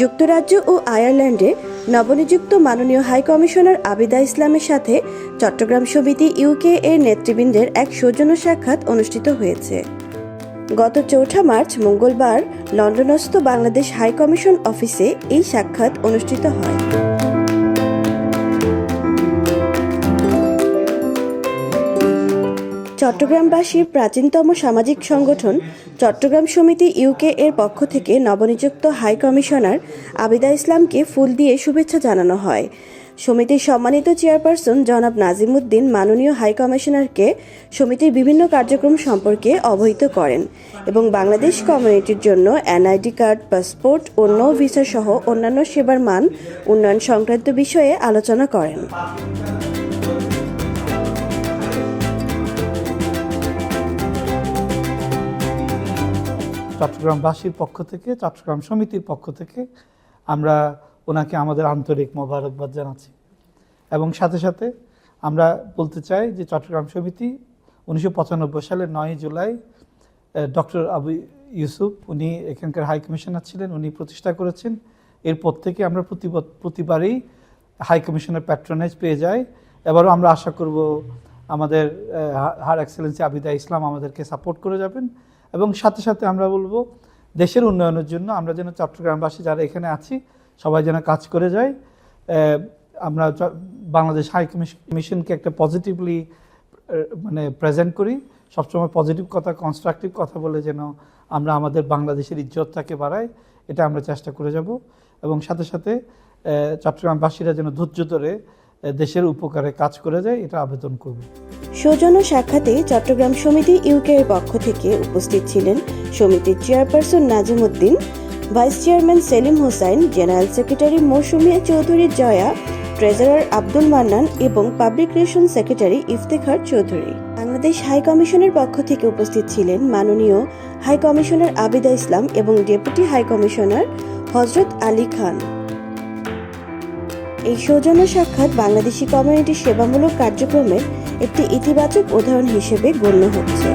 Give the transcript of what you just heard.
যুক্তরাজ্য ও আয়ারল্যান্ডে নবনিযুক্ত মাননীয় হাই কমিশনার আবিদা ইসলামের সাথে চট্টগ্রাম সমিতি ইউকে এর নেতৃবৃন্দের এক সৌজন্য সাক্ষাৎ অনুষ্ঠিত হয়েছে। গত চৌঠা মার্চ মঙ্গলবার লন্ডনস্থ বাংলাদেশ হাই কমিশন অফিসে এই সাক্ষাৎ অনুষ্ঠিত হয়। চট্টগ্রামবাসীর প্রাচীনতম সামাজিক সংগঠন চট্টগ্রাম সমিতি ইউকে এর পক্ষ থেকে নবনিযুক্ত হাই কমিশনার আবিদা ইসলামকে ফুল দিয়ে শুভেচ্ছা জানানো হয়। সমিতির সম্মানিত চেয়ারপারসন জনাব নাজিমুদ্দিন মাননীয় হাই কমিশনারকে সমিতির বিভিন্ন কার্যক্রম সম্পর্কে অবহিত করেন এবং বাংলাদেশ কমিউনিটির জন্য এনআইডি কার্ড, পাসপোর্ট ও নো ভিসা সহ অন্যান্য সেবার মান উন্নয়ন সংক্রান্ত বিষয়ে আলোচনা করেন। চট্টগ্রামবাসীর পক্ষ থেকে, চট্টগ্রাম সমিতির পক্ষ থেকে আমরা ওনাকে আমাদের আন্তরিক মোবারকবাদ জানাচ্ছি। এবং সাথে সাথে আমরা বলতে চাই যে চট্টগ্রাম সমিতি উনিশশো পঁচানব্বই সালের নয় জুলাই ডক্টর আবু ইউসুফ, উনি এখানকার হাই কমিশনার ছিলেন, উনি প্রতিষ্ঠা করেছেন। এরপর থেকে আমরা প্রতিব- প্রতিবারই হাই কমিশনের প্যাট্রোনাইজ পেয়ে যাই। এবারও আমরা আশা করব আমাদের হার এক্সেলেন্সি আবিদা ইসলাম আমাদেরকে সাপোর্ট করে যাবেন। এবং সাথে সাথে আমরা বলব দেশের উন্নয়নের জন্য আমরা যেন চট্টগ্রামবাসী যারা এখানে আছি সবাই যেন কাজ করে আহ, আমরা বাংলাদেশ হাই কমিশ- কমিশনকে একটা পজিটিভলি মানে প্রেজেন্ট করি। সবসময় পজিটিভ কথা কনস্ট্রাকটিভ কথা বলে যেন আমরা আমাদের বাংলাদেশের ইজ্জতটাকে বাড়াই এটা আমরা চেষ্টা করে যাব। এবং সাথে সাথে চট্টগ্রামবাসীরা যেন ধৈর্য ধরে দেশের উপকারে কাজ করে যায় এটা আবেদন করব। সৌজন্য সাক্ষাতে চট্টগ্রাম সমিতি ইউকে এর পক্ষ থেকে উপস্থিত ছিলেন সমিতির chairperson Nazim Uddin, vice chairman Selim Hossain, general secretary Mousumia Chowdhury Joya, treasurer Abdul Mannan এবং public relation secretary Iftekhar Chowdhury. Bangladesh high কমিশনের পক্ষ থেকে উপস্থিত ছিলেন মাননীয় হাই কমিশনার আবিদা ইসলাম এবং ডেপুটি হাই কমিশনার হজরত আলী খান। এই সৌজন্য সাক্ষাৎ বাংলাদেশি কমিউনিটি সেবামূলক কার্যক্রমের একটি ইতিবাচক উদাহরণ হিসেবে গণ্য হচ্ছে।